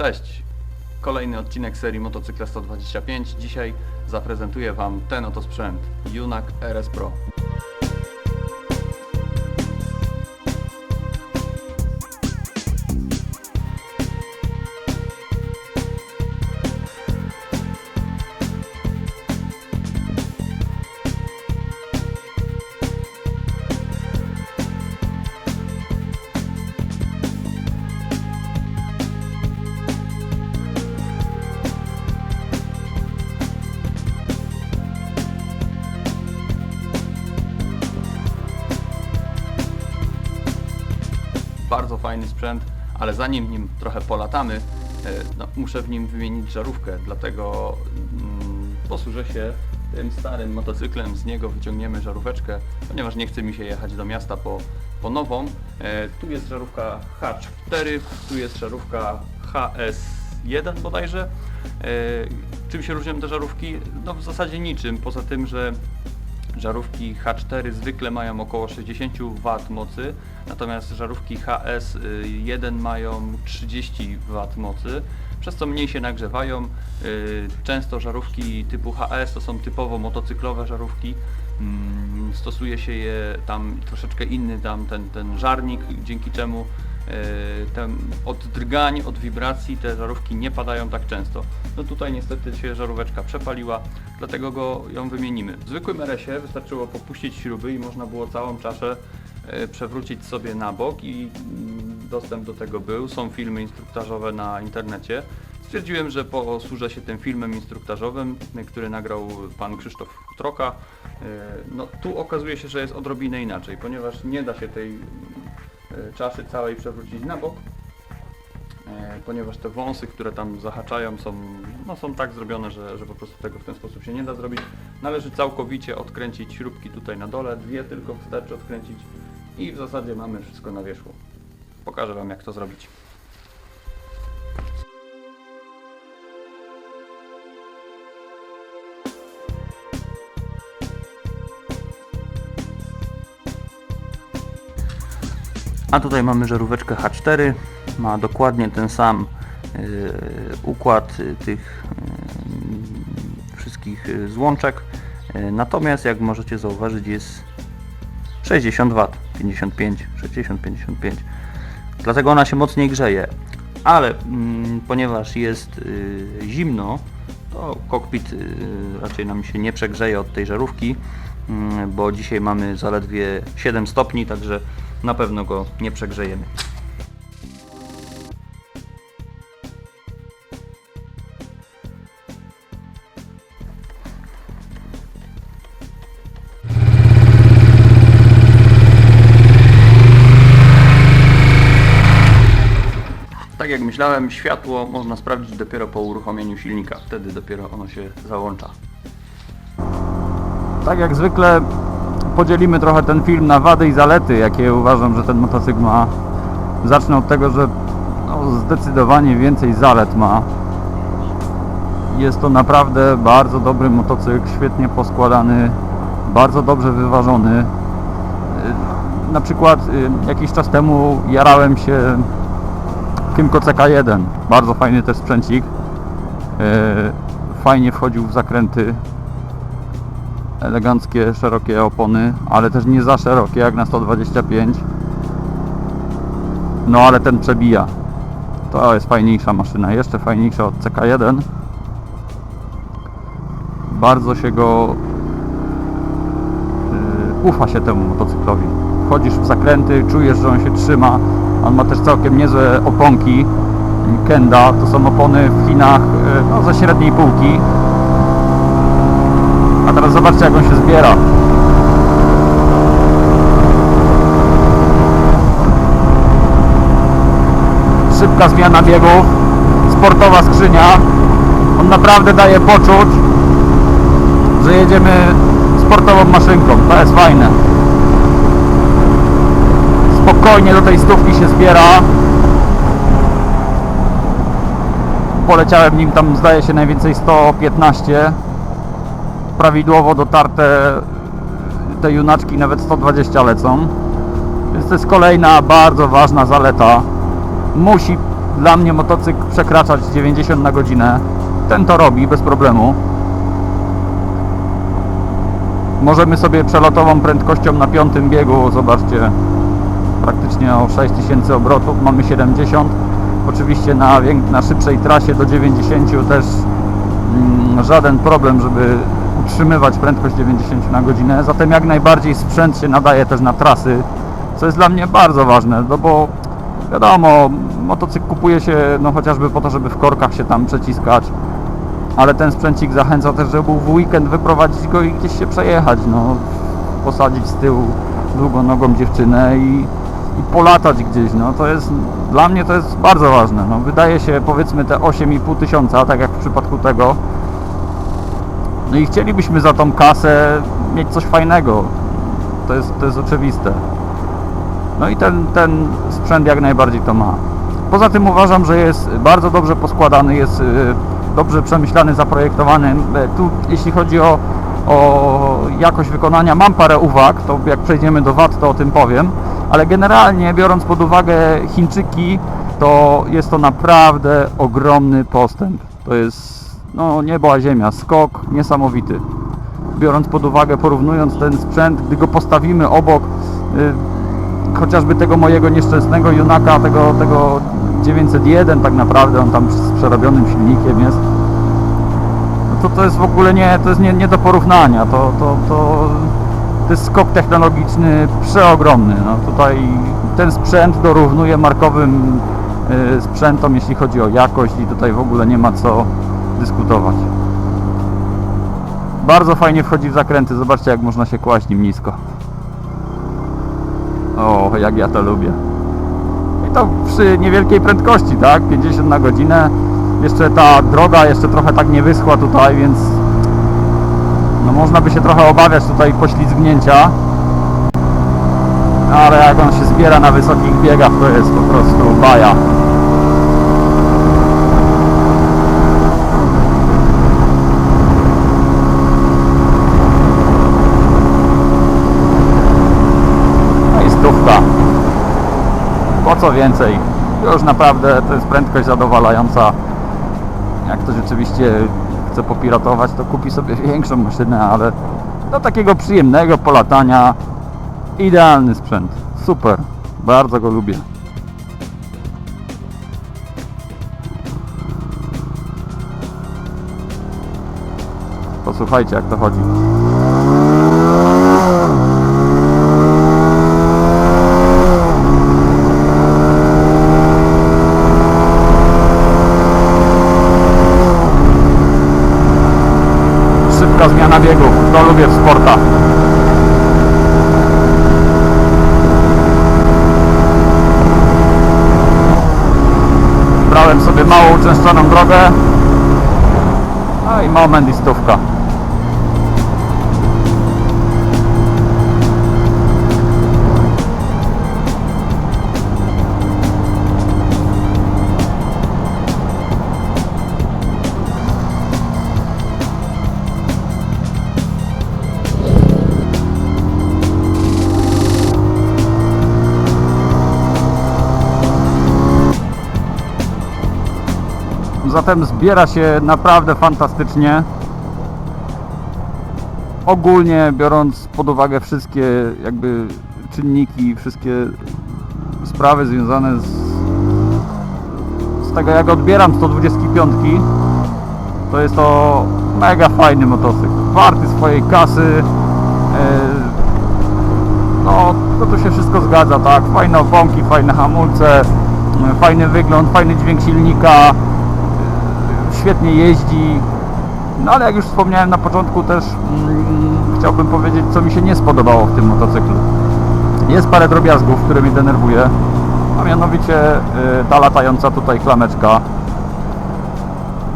Cześć! Kolejny odcinek serii Motocykla 125. Dzisiaj zaprezentuję Wam ten oto sprzęt Junak RS Pro. Bardzo fajny sprzęt, ale zanim nim trochę polatamy, e, no, muszę w nim wymienić żarówkę, dlatego mm, posłużę się tym starym motocyklem, z niego wyciągniemy żaróweczkę, ponieważ nie chce mi się jechać do miasta po, po nową. E, tu jest żarówka H4, tu jest żarówka HS1 bodajże. E, czym się różnią te żarówki? No w zasadzie niczym, poza tym, że Żarówki H4 zwykle mają około 60 W mocy, natomiast żarówki HS1 mają 30 W mocy, przez co mniej się nagrzewają. Y, Często żarówki typu HS to są typowo motocyklowe żarówki. Mm, Stosuje się je tam troszeczkę inny tam ten, ten żarnik, dzięki czemu y, ten, od drgań, od wibracji te żarówki nie padają tak często. No tutaj niestety się żaróweczka przepaliła, dlatego go ją wymienimy. W zwykłym RS-ie wystarczyło popuścić śruby i można było całą czaszę e, przewrócić sobie na bok i mm, dostęp do tego był. Są filmy instruktażowe na internecie. Stwierdziłem, że posłużę się tym filmem instruktażowym, e, który nagrał pan Krzysztof Troka. E, No tu okazuje się, że jest odrobinę inaczej, ponieważ nie da się tej e, czaszy całej przewrócić na bok, e, ponieważ te wąsy, które tam zahaczają są, no, są tak zrobione, że, że po prostu tego w ten sposób się nie da zrobić. Należy całkowicie odkręcić śrubki tutaj na dole, dwie tylko wystarczy odkręcić i w zasadzie mamy wszystko na wierzchu. Pokażę Wam jak to zrobić. A tutaj mamy żaróweczkę H4, ma dokładnie ten sam y, układ y, tych y, wszystkich złączek, natomiast jak możecie zauważyć jest 60 W, 55, 60, 55, dlatego ona się mocniej grzeje, ale mm, ponieważ jest zimno, to kokpit raczej nam się nie przegrzeje od tej żarówki, mm, bo dzisiaj mamy zaledwie 7 stopni, także na pewno go nie przegrzejemy. Tak jak myślałem, światło można sprawdzić dopiero po uruchomieniu silnika. Wtedy dopiero ono się załącza. Tak jak zwykle podzielimy trochę ten film na wady i zalety, jakie uważam, że ten motocykl ma. Zacznę od tego, że no, zdecydowanie więcej zalet ma. Jest to naprawdę bardzo dobry motocykl, świetnie poskładany, bardzo dobrze wyważony. Na przykład y, jakiś czas temu jarałem się Kymco CK1, bardzo fajny też sprzęcik. Y, Fajnie wchodził w zakręty, eleganckie, szerokie opony, ale też nie za szerokie jak na 125. No ale ten przebija. To jest fajniejsza maszyna, jeszcze fajniejsza od CK1. Bardzo się go yy, ufa się temu motocyklowi. Wchodzisz w zakręty, czujesz, że on się trzyma. On ma też całkiem niezłe oponki. Kenda to są opony w Chinach yy, no, ze średniej półki. Zobaczcie jak on się zbiera. Szybka zmiana biegów, sportowa skrzynia. On naprawdę daje poczuć, że jedziemy sportową maszynką. To jest fajne. Spokojnie do tej stówki się zbiera. Poleciałem nim tam zdaje się najwięcej 115 prawidłowo dotarte te junaczki nawet 120 lecą. Więc to jest kolejna bardzo ważna zaleta. Musi dla mnie motocykl przekraczać 90 na godzinę. Ten to robi bez problemu. Możemy sobie przelotową prędkością na piątym biegu, zobaczcie, praktycznie o 6000 obrotów, mamy 70. Oczywiście na, na szybszej trasie do 90 też mm, żaden problem, żeby utrzymywać prędkość 90 na godzinę. Zatem jak najbardziej sprzęt się nadaje też na trasy, co jest dla mnie bardzo ważne, no bo wiadomo, motocykl kupuje się no chociażby po to, żeby w korkach się tam przeciskać, ale ten sprzęcik zachęca też, żeby w weekend wyprowadzić go i gdzieś się przejechać, no posadzić z tyłu długonogą dziewczynę i, i polatać gdzieś, no to jest, dla mnie to jest bardzo ważne, no wydaje się powiedzmy te 8,5 tysiąca, tak jak w przypadku tego, no i chcielibyśmy za tą kasę mieć coś fajnego, to jest, to jest oczywiste. No i ten, ten sprzęt jak najbardziej to ma. Poza tym uważam, że jest bardzo dobrze poskładany, jest y, dobrze przemyślany, zaprojektowany. E, Tu jeśli chodzi o, o jakość wykonania mam parę uwag, to jak przejdziemy do VAT to o tym powiem, ale generalnie biorąc pod uwagę Chińczyki, to jest to naprawdę ogromny postęp. To jest no niebo a ziemia, skok niesamowity. Biorąc pod uwagę, porównując ten sprzęt, gdy go postawimy obok y, chociażby tego mojego nieszczęsnego Junaka, tego, tego 901 tak naprawdę, on tam z przerobionym silnikiem jest, no to to jest w ogóle nie, to jest nie, nie do porównania, to, to, to, to jest skok technologiczny przeogromny, no tutaj ten sprzęt dorównuje markowym y, sprzętom, jeśli chodzi o jakość i tutaj w ogóle nie ma co dyskutować. Bardzo fajnie wchodzi w zakręty. Zobaczcie, jak można się kłaść nim nisko. O, jak ja to lubię. I to przy niewielkiej prędkości, tak? 50 na godzinę. Jeszcze ta droga jeszcze trochę tak nie wyschła tutaj, więc no można by się trochę obawiać tutaj poślizgnięcia. Ale jak on się zbiera na wysokich biegach, to jest po prostu baja. No i stówka. Po co więcej? Już naprawdę to jest prędkość zadowalająca. Jak ktoś rzeczywiście chce popiratować, to kupi sobie większą maszynę, ale do takiego przyjemnego polatania idealny sprzęt. Super. Bardzo go lubię. Posłuchajcie jak to chodzi. Szybka zmiana biegów. Sportach. Brałem sobie mało uczęszczoną drogę. No i moment i stówka. Zatem zbiera się naprawdę fantastycznie. Ogólnie biorąc pod uwagę wszystkie jakby czynniki, wszystkie sprawy związane z, z tego jak odbieram 125 to jest to mega fajny motocykl, warty swojej kasy. E, no to tu się wszystko zgadza, tak, fajne oponki, fajne hamulce, fajny wygląd, fajny dźwięk silnika świetnie jeździ. No ale jak już wspomniałem na początku też mm, chciałbym powiedzieć co mi się nie spodobało w tym motocyklu. Jest parę drobiazgów, które mnie denerwuje. A mianowicie y, ta latająca tutaj klameczka.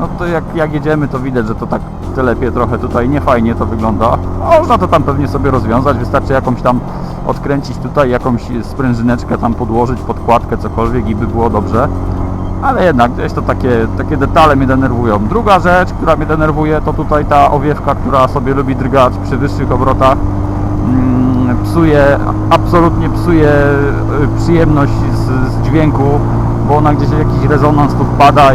No to jak, jak jedziemy to widać, że to tak telepie trochę tutaj niefajnie to wygląda. Można to tam pewnie sobie rozwiązać, wystarczy jakąś tam odkręcić tutaj, jakąś sprężyneczkę tam podłożyć, podkładkę, cokolwiek i by było dobrze ale jednak gdzieś to takie, takie detale mnie denerwują. Druga rzecz, która mnie denerwuje, to tutaj ta owiewka, która sobie lubi drgać przy wyższych obrotach. Mm, Psuje, absolutnie psuje y, przyjemność z, z dźwięku, bo ona gdzieś jakiś rezonans tu wpada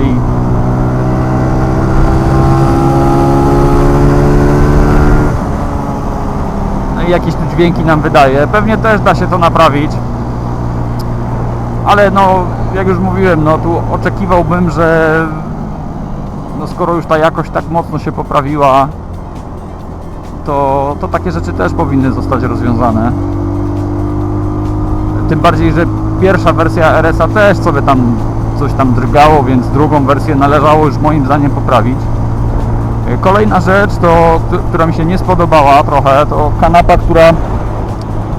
no i jakieś tu dźwięki nam wydaje. Pewnie też da się to naprawić. Ale no, jak już mówiłem, no tu oczekiwałbym, że no skoro już ta jakość tak mocno się poprawiła, to, to takie rzeczy też powinny zostać rozwiązane. Tym bardziej, że pierwsza wersja RS-a też sobie tam coś tam drgało, więc drugą wersję należało już moim zdaniem poprawić. Kolejna rzecz, to, któ- która mi się nie spodobała trochę, to kanapa, która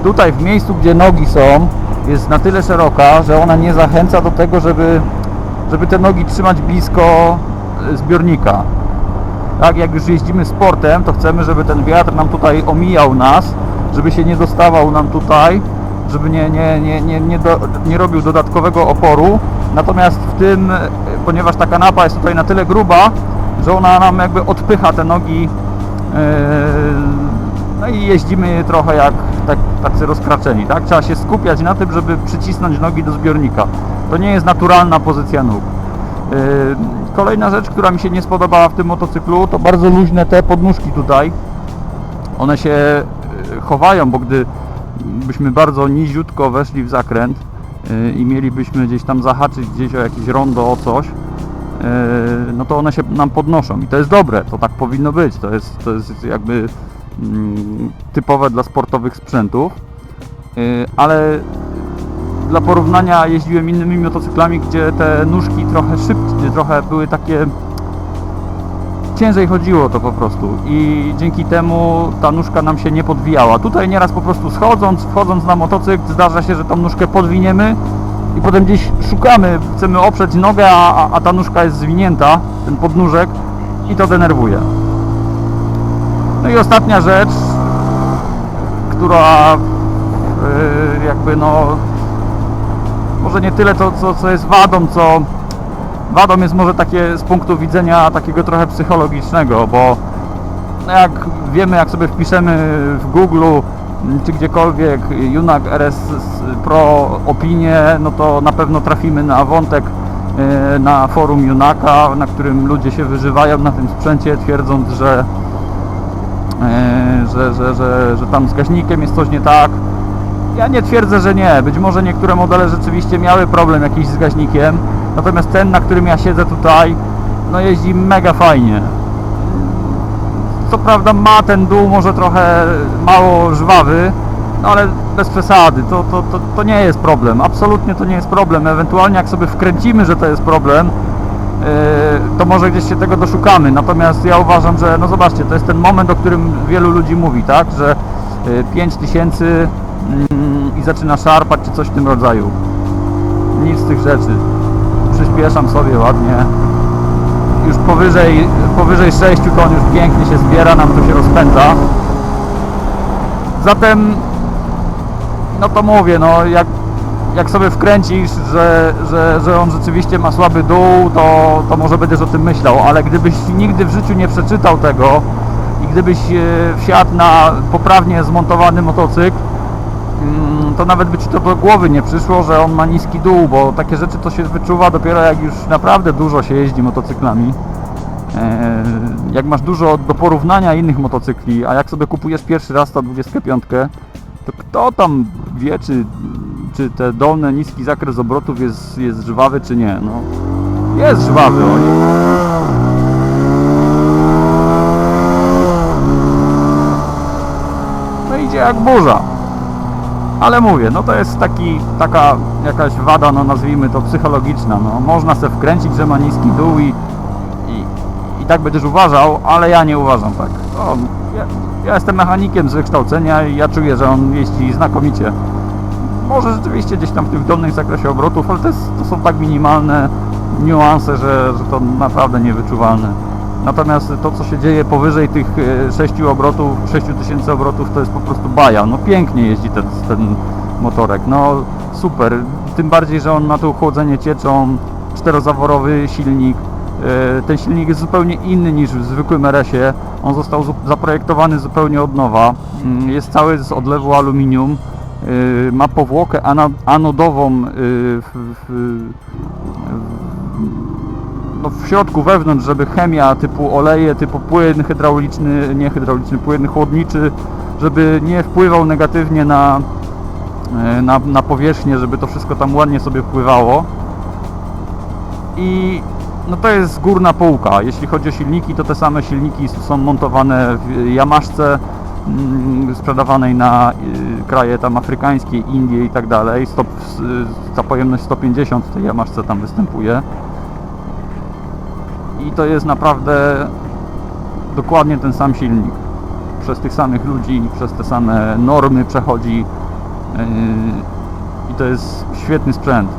tutaj w miejscu, gdzie nogi są, jest na tyle szeroka, że ona nie zachęca do tego, żeby, żeby te nogi trzymać blisko e, zbiornika. Tak, jak już jeździmy sportem, to chcemy, żeby ten wiatr nam tutaj omijał nas, żeby się nie dostawał nam tutaj, żeby nie, nie, nie, nie, nie, do, nie robił dodatkowego oporu. Natomiast w tym, e, ponieważ ta kanapa jest tutaj na tyle gruba, że ona nam jakby odpycha te nogi e, no i jeździmy trochę jak tak, tacy rozkraczeni, tak? Trzeba się skupiać na tym, żeby przycisnąć nogi do zbiornika. To nie jest naturalna pozycja nóg. Yy, Kolejna rzecz, która mi się nie spodobała w tym motocyklu, to bardzo luźne te podnóżki tutaj. One się yy, chowają, bo gdy byśmy bardzo niziutko weszli w zakręt yy, i mielibyśmy gdzieś tam zahaczyć gdzieś o jakieś rondo, o coś, no to one się nam podnoszą i to jest dobre, to tak powinno być, to jest, to jest jakby typowe dla sportowych sprzętów, Yy, ale dla porównania jeździłem innymi motocyklami, gdzie te nóżki trochę szybciej, trochę były takie ciężej chodziło to po prostu i dzięki temu ta nóżka nam się nie podwijała. Tutaj nieraz po prostu schodząc, wchodząc na motocykl zdarza się, że tą nóżkę podwiniemy i potem gdzieś szukamy, chcemy oprzeć nogę, a- a ta nóżka jest zwinięta, ten podnóżek i to denerwuje. No i ostatnia rzecz, która yy, jakby no może nie tyle to, co, co jest wadą, co wadą jest może takie z punktu widzenia takiego trochę psychologicznego, bo no jak wiemy, jak sobie wpiszemy w Google czy gdziekolwiek Junak RS Pro opinie, no to na pewno trafimy na wątek e, na forum Junaka, na którym ludzie się wyżywają na tym sprzęcie, twierdząc, że, że, że, że, że tam z gaźnikiem jest coś nie tak. Ja nie twierdzę, że nie. Być może niektóre modele rzeczywiście miały problem jakiś z gaźnikiem, natomiast ten, na którym ja siedzę tutaj, no jeździ mega fajnie. Co prawda ma ten dół może trochę mało żwawy, no ale bez przesady, to, to, to, to nie jest problem, absolutnie to nie jest problem. Ewentualnie jak sobie wkręcimy, że to jest problem, to może gdzieś się tego doszukamy. Natomiast ja uważam, że no zobaczcie, to jest ten moment, o którym wielu ludzi mówi, tak, że yy, 5000 mm, i zaczyna szarpać czy coś w tym rodzaju. Nic z tych rzeczy. Przyspieszam sobie ładnie. Już powyżej, powyżej 6 ton już pięknie się zbiera, nam to się rozpędza. Zatem, no to mówię, no jak, jak sobie wkręcisz, że, że, że on rzeczywiście ma słaby dół, to, to może będziesz o tym myślał, ale gdybyś nigdy w życiu nie przeczytał tego i gdybyś e, wsiadł na poprawnie zmontowany motocykl, mm, to nawet by ci to do głowy nie przyszło, że on ma niski dół, bo takie rzeczy to się wyczuwa dopiero jak już naprawdę dużo się jeździ motocyklami. E, Jak masz dużo do porównania innych motocykli, a jak sobie kupujesz pierwszy raz 125, to kto tam wie, czy, czy te dolne, niski zakres obrotów jest, jest żwawy, czy nie? No, jest żwawy, oni. No idzie jak burza. Ale mówię, no to jest taki, taka jakaś wada, no nazwijmy to psychologiczna. No, można se wkręcić, że ma niski dół i, i, i tak będziesz uważał, ale ja nie uważam tak. Ja, ja jestem mechanikiem z wykształcenia i ja czuję, że on jeździ znakomicie. Może rzeczywiście gdzieś tam w tym dolnym zakresie obrotów, ale to, jest, to są tak minimalne niuanse, że, że to naprawdę niewyczuwalne. Natomiast to, co się dzieje powyżej tych 6 obrotów, 6000 obrotów, to jest po prostu baja. No pięknie jeździ ten, ten motorek, no super. Tym bardziej, że on ma tu chłodzenie cieczą, czterozaworowy silnik. E, Ten silnik jest zupełnie inny niż w zwykłym RS-ie. On został zaprojektowany zupełnie od nowa. Mm, Jest cały z odlewu aluminium. E, Ma powłokę anodową e, w, w, no, w środku, wewnątrz, żeby chemia typu oleje, typu płyn hydrauliczny, nie hydrauliczny, płyn chłodniczy, żeby nie wpływał negatywnie na, e, na, na powierzchnię, żeby to wszystko tam ładnie sobie wpływało. I no to jest górna półka. Jeśli chodzi o silniki, to te same silniki są montowane w Yamaszce sprzedawanej na y, kraje tam afrykańskie, Indie i tak dalej. Stop, y, ta pojemność 150 w tej Yamaszce tam występuje. I to jest naprawdę dokładnie ten sam silnik. Przez tych samych ludzi, przez te same normy przechodzi. Yy, I to jest świetny sprzęt.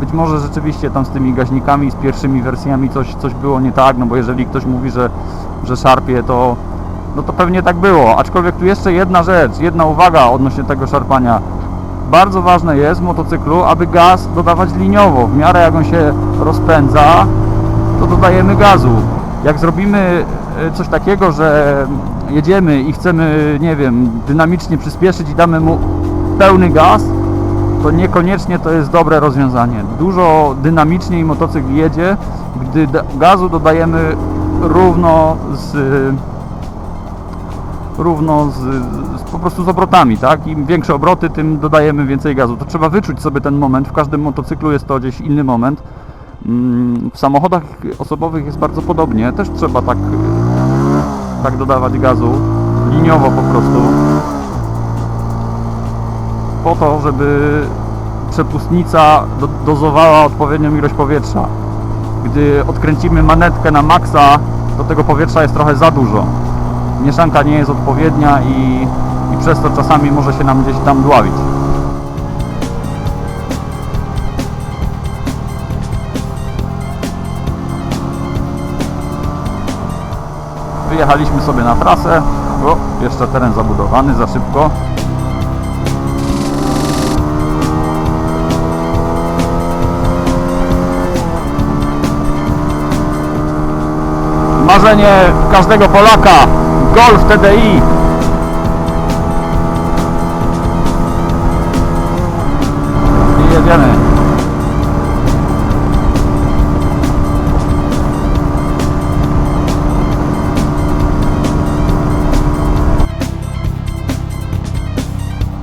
Być może rzeczywiście tam z tymi gaźnikami, z pierwszymi wersjami coś, coś było nie tak, no bo jeżeli ktoś mówi, że, że szarpie, to, no to pewnie tak było. Aczkolwiek tu jeszcze jedna rzecz, jedna uwaga odnośnie tego szarpania. Bardzo ważne jest w motocyklu, aby gaz dodawać liniowo. W miarę jak on się rozpędza, to dodajemy gazu. Jak zrobimy e, coś takiego, że jedziemy i chcemy, nie wiem, dynamicznie przyspieszyć i damy mu pełny gaz, to niekoniecznie to jest dobre rozwiązanie. Dużo dynamiczniej motocykl jedzie, gdy gazu dodajemy równo z równo z, z po prostu z obrotami, tak? Im większe obroty, tym dodajemy więcej gazu. To trzeba wyczuć sobie ten moment. W każdym motocyklu jest to gdzieś inny moment. Mm, W samochodach osobowych jest bardzo podobnie. Też trzeba tak, tak dodawać gazu liniowo po prostu po to, żeby przepustnica do, dozowała odpowiednią ilość powietrza. Gdy odkręcimy manetkę na maksa, to tego powietrza jest trochę za dużo. Mieszanka nie jest odpowiednia i, i przez to czasami może się nam gdzieś tam dławić. Wyjechaliśmy sobie na trasę. O, jeszcze teren zabudowany za szybko. Marzenie każdego Polaka. Golf TDI. I jedziemy.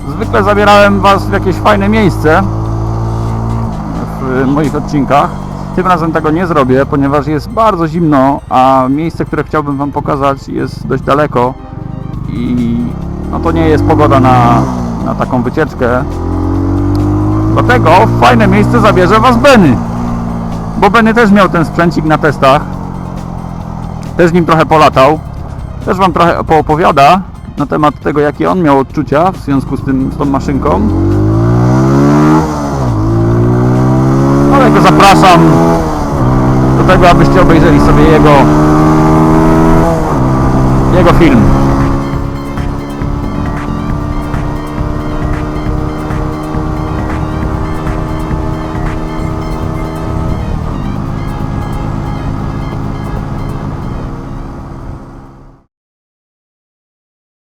Zwykle zabierałem Was w jakieś fajne miejsce w moich odcinkach. Tym razem tego nie zrobię, ponieważ jest bardzo zimno, a miejsce, które chciałbym Wam pokazać jest dość daleko i no to nie jest pogoda na, na taką wycieczkę. Dlatego w fajne miejsce zabierze Was Benny, bo Benny też miał ten sprzęcik na testach, też nim trochę polatał, też Wam trochę poopowiada na temat tego, jakie on miał odczucia w związku z, tym, z tą maszynką. Ale go zapraszam do tego, abyście obejrzeli sobie jego jego film.